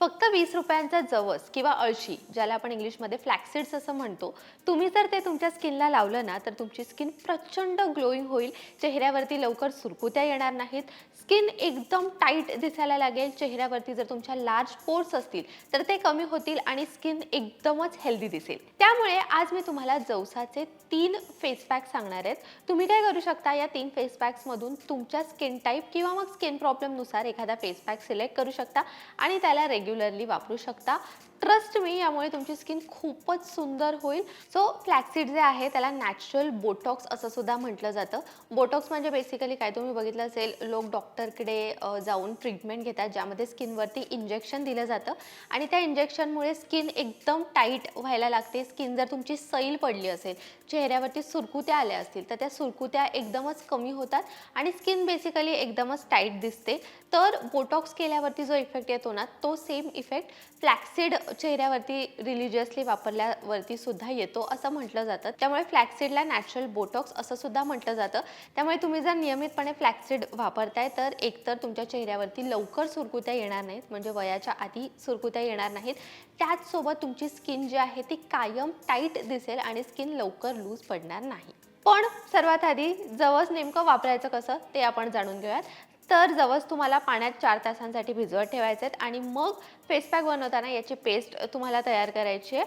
ഇപ്പോൾ वीस रुपयांचा जवस किंवा अळशी ज्याला आपण इंग्लिशमध्ये फ्लॅक्सिड्स असं म्हणतो तुम्ही जर ते तुमच्या स्किनला लावलं ना तर तुमची स्किन प्रचंड ग्लोईंग होईल. चेहऱ्यावरती लवकर सुरकुत्या येणार नाहीत. स्किन एकदम टाईट दिसायला लागेल. चेहऱ्यावरती जर तुमच्या लार्ज पोर्स असतील तर ते कमी होतील आणि स्किन एकदमच हेल्दी दिसेल. त्यामुळे आज मी तुम्हाला जवसाचे तीन फेस पॅक सांगणार आहेत तुम्ही काय करू शकता या तीन फेस पॅक्समधून तुमच्या स्किन टाईप किंवा मग स्किन प्रॉब्लेमनुसार एखादा फेस पॅक सिलेक्ट करू शकता आणि त्याला रेग्युलरली वापरू शकता. ट्रस्ट मी यामुळे तुमची स्किन खूपच सुंदर होईल. सो फ्लॅक्सिड जे आहे त्याला नॅचरल बोटॉक्स असं सुद्धा म्हटलं जातं. बोटॉक्स म्हणजे बेसिकली काय तुम्ही बघितलं असेल लोक डॉक्टरकडे जाऊन ट्रीटमेंट घेतात ज्यामध्ये स्किनवरती इंजेक्शन दिलं जातं. आणि त्या इंजेक्शनमुळे स्किन एकदम टाईट व्हायला लागते. स्किन जर तुमची सैल पडली असेल चेहऱ्यावरती सुरकुत्या आल्या असतील तर त्या सुरकुत्या एकदमच कमी होतात आणि स्किन बेसिकली एकदमच टाईट दिसते. तर बोटॉक्स केल्यावरती जो इफेक्ट येतो ना तो सेम इफेक्ट फ्लॅक्सिड चेहऱ्यावरती रिलिजियसली वापरल्यावरती सुद्धा येतो असं म्हटलं जातं. त्यामुळे फ्लॅक्सिडला नॅचरल बोटॉक्स असं सुद्धा म्हटलं जातं. त्यामुळे तुम्ही जर नियमितपणे फ्लॅक्सिड वापरताय तर एकतर तुमच्या चेहऱ्यावरती लवकर सुरकुत्या येणार नाहीत म्हणजे वयाच्या आधी सुरकुत्या येणार नाहीत. त्याचसोबत तुमची स्किन जी आहे ती कायम टाईट दिसेल आणि स्किन लवकर लूज पडणार नाही. पण सर्वात आधी जवस नेमकं वापरायचं कसं ते आपण जाणून घेऊयात. तर जवस तुम्हाला पाण्यात चार तासांसाठी भिजवत ठेवायचे आहेत आणि मग फेस पॅक बनवताना याची पेस्ट तुम्हाला तयार करायची आहे.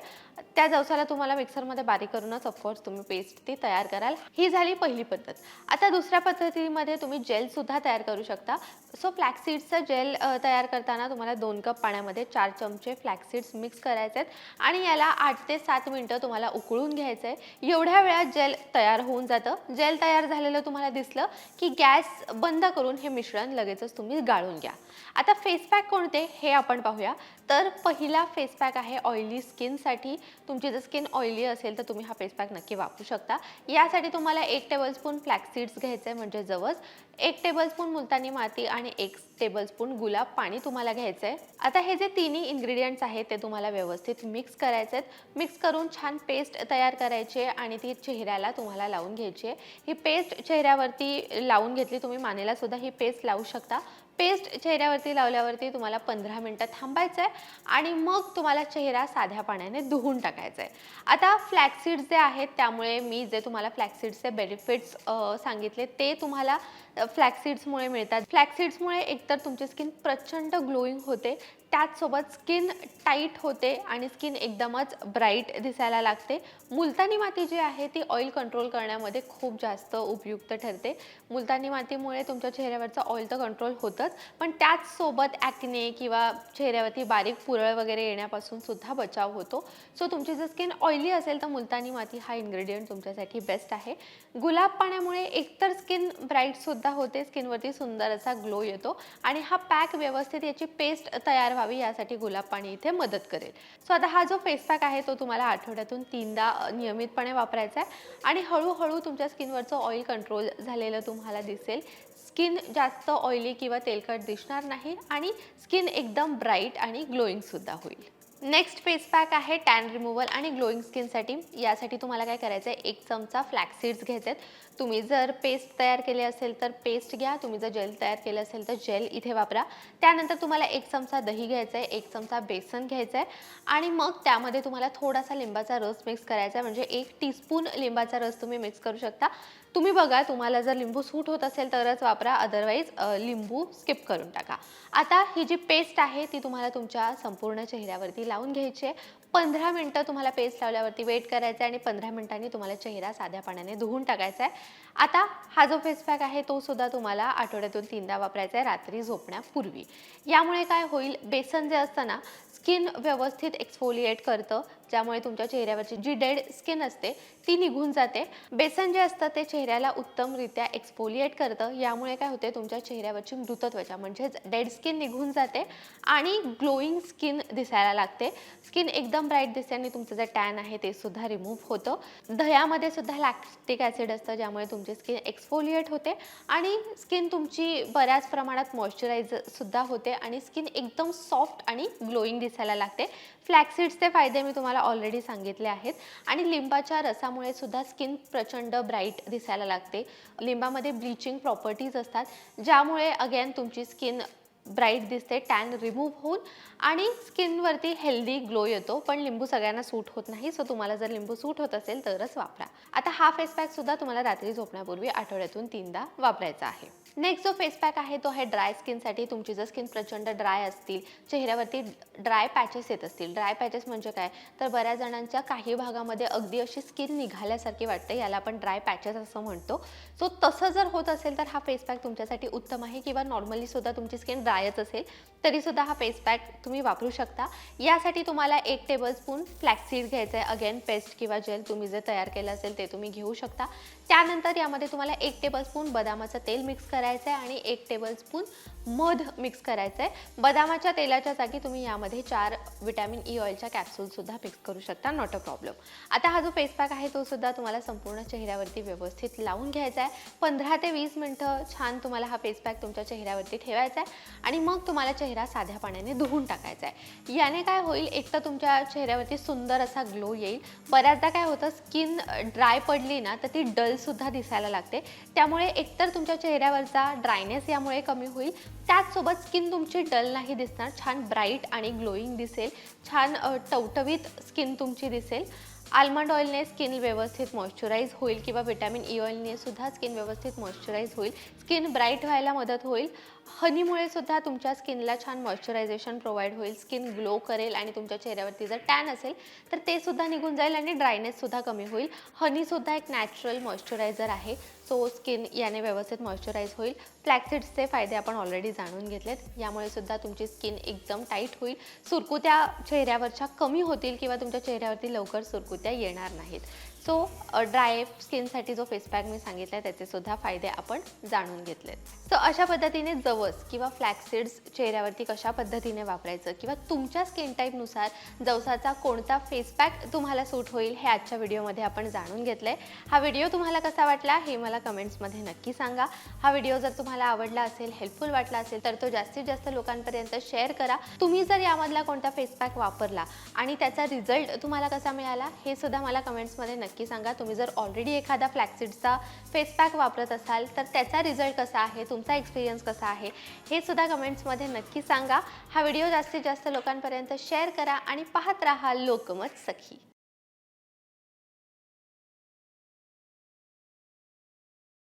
त्या जवसाला तुम्हाला मिक्सरमध्ये बारीक करूनच ऑफकोर्स तुम्ही पेस्ट ती तयार कराल. ही झाली पहिली पद्धत. आता दुसऱ्या पद्धतीमध्ये तुम्ही जेलसुद्धा तयार करू शकता. सो फ्लॅक्सीड्सचं जेल तयार करताना तुम्हाला दोन कप पाण्यामध्ये चार चमचे फ्लॅक्सीड्स मिक्स करायचे आहेत आणि याला आठ ते सात मिनटं तुम्हाला उकळून घ्यायचं आहे. एवढ्या वेळात जेल तयार होऊन जातं. जेल तयार झालेलं तुम्हाला दिसलं की गॅस बंद करून हे मिश्रण लगेचच तुम्ही गाळून घ्या. आता फेस पॅक कोणते? हे आपण पाहूया. तर पहिला फेस पॅक आहे ऑइली स्किनसाठी तुमची जर स्किन ऑइली असेल तर तुम्ही हा फेस पॅक नक्की वापरू शकता. यासाठी तुम्हाला एक टेबलस्पून फ्लॅक्सीड्स घ्यायचं आहे म्हणजे जवळ एक टेबलस्पून मुलतानी माती आणि एक टेबलस्पून गुलाब पाणी तुम्हाला घ्यायचं आहे आता हे जे तिन्ही इन्ग्रेडियंट्स आहेत ते तुम्हाला व्यवस्थित मिक्स करायचे आहेत मिक्स करून छान पेस्ट तयार करायची आहे आणि ती चेहऱ्याला तुम्हाला लावून घ्यायची आहे. ही पेस्ट चेहऱ्यावरती लावून घेतली तुम्ही मानेला सुद्धा ही पेस्ट लावू शकता. पेस्ट चेहऱ्यावरती लावल्यावरती तुम्हाला पंधरा मिनटं थांबायचं आहे आणि मग तुम्हाला चेहरा साध्या पाण्याने धुवून टाकायचा आहे आता फ्लॅक्सीड्स जे आहेत त्यामुळे मी जे तुम्हाला फ्लॅक्सीड्सचे बेनिफिट्स सांगितले ते तुम्हाला फ्लॅक्सीड्समुळे मिळतात. फ्लॅक्सीड्समुळे एकतर तुमची स्किन प्रचंड ग्लोईंग होते त्याचसोबत स्किन टाईट होते आणि स्किन एकदमच ब्राईट दिसायला लागते. मुलतानी माती जी आहे ती ऑइल कंट्रोल करण्यामध्ये खूप जास्त उपयुक्त ठरते. मुलतानी मातीमुळे तुमच्या चेहऱ्यावरचं ऑइल तर कंट्रोल होतंच पण त्याचसोबत ॲक्ने किंवा चेहऱ्यावरती बारीक पुरळ वगैरे येण्यापासून सुद्धा बचाव होतो. सो तुमची जर स्किन ऑइली असेल तर मुलतानी माती हा इन्ग्रेडियंट तुमच्यासाठी बेस्ट आहे. गुलाब पाण्यामुळे एकतर स्किन ब्राईटसुद्धा होते स्किनवरती सुंदर असा ग्लो येतो. आणि हा पॅक व्यवस्थित याची पेस्ट तयार व्हावी यासाठी गुलाब पाणी इथे मदत करेल. सो आता हा जो फेस पॅक आहे तो तुम्हाला आठवड्यातून तीनदा नियमितपणे वापरायचा आहे. आणि हळूहळू तुमच्या स्किनवरचं ऑइल कंट्रोल झालेलं तुम्हाला दिसेल. स्किन जास्त ऑइली किंवा तेलकट दिसणार नाही आणि स्किन एकदम ब्राईट आणि ग्लोईंगसुद्धा होईल. नेक्स्ट फेस पॅक आहे टॅन रिमूव्हल आणि ग्लोईंग स्किनसाठी यासाठी तुम्हाला काय करायचं आहे एक चमचा फ्लॅक्सीड्स घ्यायचे आहेत तुम्ही जर पेस्ट तयार केले असेल तर पेस्ट घ्या. तुम्ही जर जेल तयार केलं असेल तर जेल इथे वापरा. त्यानंतर तुम्हाला एक चमचा दही घ्यायचा आहे एक चमचा बेसन घ्यायचं आहे आणि मग त्यामध्ये तुम्हाला थोडासा लिंबाचा रस मिक्स करायचा आहे. म्हणजे एक टीस्पून लिंबाचा रस तुम्ही मिक्स करू शकता. तुम्ही बघा तुम्हाला जर लिंबू सूट होत असेल तरच वापरा. अदरवाईज लिंबू स्किप करून टाका. आता ही जी पेस्ट आहे ती तुम्हाला तुमच्या संपूर्ण चेहऱ्यावरती लावून घ्यायची. आहे पंधरा मिनटं तुम्हाला पेस्ट लावल्यावरती वेट करायचं आहे आणि पंधरा मिनिटांनी तुम्हाला चेहरा साध्या पाण्याने धुवून टाकायचा आहे आता हा जो फेस पॅक आहे तो सुद्धा तुम्हाला आठवड्यातून तीनदा वापरायचा आहे रात्री झोपण्यापूर्वी. यामुळे काय होईल बेसन जे असतं ना स्किन व्यवस्थित एक्सफोलिएट करतं. ज्यामुळे तुमच्या चेहऱ्यावरची जी डेड स्किन असते ती निघून जाते. बेसन जे असतं ते चेहऱ्याला उत्तमरित्या एक्सपोलिएट करतं. यामुळे काय होते तुमच्या चेहऱ्यावरची मृत त्वचा म्हणजेच डेड स्किन निघून जाते आणि ग्लोईंग स्किन दिसायला लागते. स्किन एकदम ब्राईट दिसते आणि तुमचं जे टॅन आहे ते सुद्धा रिमूव्ह होतं. दह्यामध्ये सुद्धा लॅक्टिक ॲसिड असतं ज्यामुळे तुमची स्किन एक्सफोलिएट होते आणि स्किन तुमची बऱ्याच प्रमाणात मॉइश्चराईज सुद्धा होते आणि स्किन एकदम सॉफ्ट आणि ग्लोईंग दिसायला लागते. फ्लॅक्सिड्सचे फायदे मी तुम्हाला ऑलरेडी सांगितले आहेत. आणि लिंबाच्या रसामुळे सुद्धा स्किन प्रचंड ब्राईट दिसायला लागते. लिंबामध्ये ब्लिचिंग प्रॉपर्टीज असतात. ज्यामुळे अगेन तुमची स्किन ब्राईट दिसते टॅन रिमूव्ह होऊन आणि स्किनवरती हेल्दी ग्लो येतो. पण लिंबू सगळ्यांना सूट होत नाही सो तुम्हाला जर लिंबू सूट होत असेल तरच वापरा. आता हा फेस पॅक सुद्धा तुम्हाला रात्री झोपण्यापूर्वी आठवड्यातून तीनदा वापरायचा आहे. नेक्स्ट जो फेस पॅक आहे तो आहे ड्राय स्किनसाठी तुमची जर स्किन प्रचंड ड्राय असतील चेहऱ्यावरती ड्राय पॅचेस येत असतील. ड्राय पॅचेस म्हणजे काय? तर बऱ्याच जणांच्या काही भागामध्ये अगदी अशी स्किन निघाल्यासारखी वाटते याला आपण ड्राय पॅचेस असं म्हणतो. सो तसं जर होत असेल तर हा फेस पॅक तुमच्यासाठी उत्तम आहे किंवा नॉर्मली सुद्धा तुमची स्किन जायच असेल. तरीसुद्धा हा फेस पॅक तुम्ही वापरू शकता. यासाठी तुम्हाला एक टेबलस्पून फ्लॅक्सीड घ्यायचं आहे अगेन पेस्ट किंवा जेल तुम्ही जे तयार केलं असेल ते तुम्ही घेऊ शकता. त्यानंतर यामध्ये तुम्हाला एक टेबलस्पून बदामाचं तेल मिक्स करायचं आहे आणि एक टेबलस्पून मध मिक्स करायचं आहे बदामाच्या तेलाच्या जागी तुम्ही यामध्ये चार विटॅमिन ई ऑइलच्या कॅप्सूलसुद्धा मिक्स करू शकता. नॉट अ प्रॉब्लेम आता हा जो फेस पॅक आहे तो सुद्धा तुम्हाला संपूर्ण चेहऱ्यावरती व्यवस्थित लावून घ्यायचा आहे पंधरा ते वीस मिनटं छान तुम्हाला हा फेस पॅक तुमच्या चेहऱ्यावरती ठेवायचा आहे आणि मग तुम्हाला चेहरा साध्या पाण्याने धुवून टाकायचा आहे. याने काय होईल एक तर तुमच्या चेहऱ्यावरती सुंदर असा ग्लो येईल. बऱ्याचदा काय होतं स्किन ड्राय पडली ना तर ती डलसुद्धा दिसायला लागते. त्यामुळे एकतर तुमच्या चेहऱ्यावरचा ड्रायनेस यामुळे कमी होईल. त्याचसोबत स्किन तुमची डल नाही दिसणार छान ब्राईट आणि ग्लोईंग दिसेल. छान टवटवीत स्किन तुमची दिसेल. आल्मंड ऑइलने स्किन व्यवस्थित मॉइश्चराईज होईल किंवा विटॅमिन ई ऑइलने सुद्धा स्किन व्यवस्थित मॉइश्चराईज होईल. स्किन ब्राईट व्हायला मदत होईल. हनीमुळे सुद्धा तुमच्या स्किनला छान मॉइश्चरायझेशन प्रोव्हाइड होईल. स्किन ग्लो करेल आणि तुमच्या चेहऱ्यावरती जर टॅन असेल तर ते सुद्धा निघून जाईल आणि ड्रायनेससुद्धा कमी होईल. हनीसुद्धा एक नॅचरल मॉइश्चरायझर आहे. सो स्किन याने व्यवस्थित मॉइश्चराईज होईल. फ्लॅक्सिड्सचे फायदे आपण ऑलरेडी जाणून घेतलेत. यामुळे सुद्धा तुमची स्किन एकदम टाईट होईल. सुरकुत्या चेहऱ्यावरच्या कमी होतील किंवा तुमच्या चेहऱ्यावरती लवकर सुरकुत्या येणार नाहीत. सो ड्राय स्किनसाठी जो फेस पॅक मी सांगितला आहे त्याचेसुद्धा फायदे आपण जाणून घेतलेत. सो अशा पद्धतीने जवस किंवा फ्लॅक्सिड्स चेहऱ्यावरती कशा पद्धतीने वापरायचं किंवा तुमच्या स्किन टाईपनुसार जवसाचा कोणता फेस पॅक तुम्हाला सूट होईल हे आजच्या व्हिडिओमध्ये आपण जाणून घेतलं आहे हा व्हिडिओ तुम्हाला कसा वाटला हे मला कमेंट्समध्ये नक्की सांगा. हा व्हिडिओ जर तुम्हाला आवडला असेल हेल्पफुल वाटला असेल तर तो जास्तीत जास्त लोकांपर्यंत शेअर करा. तुम्ही जर यामधला कोणता फेस पॅक वापरला आणि त्याचा रिझल्ट तुम्हाला कसा मिळाला हे सुद्धा मला कमेंट्समध्ये नक्की नक्की सांगा. तुम्ही जर ऑलरेडी एखादा फ्लॅक्सिडचा फेस पॅक वापरत असाल तर त्याचा रिझल्ट कसा आहे? तुमचा एक्सपिरियन्स कसा आहे? हे सुद्धा कमेंट्समध्ये नक्की सांगा. हा व्हिडिओ जास्तीत जास्त लोकांपर्यंत शेअर करा आणि पाहत राहा लोकमत सखी.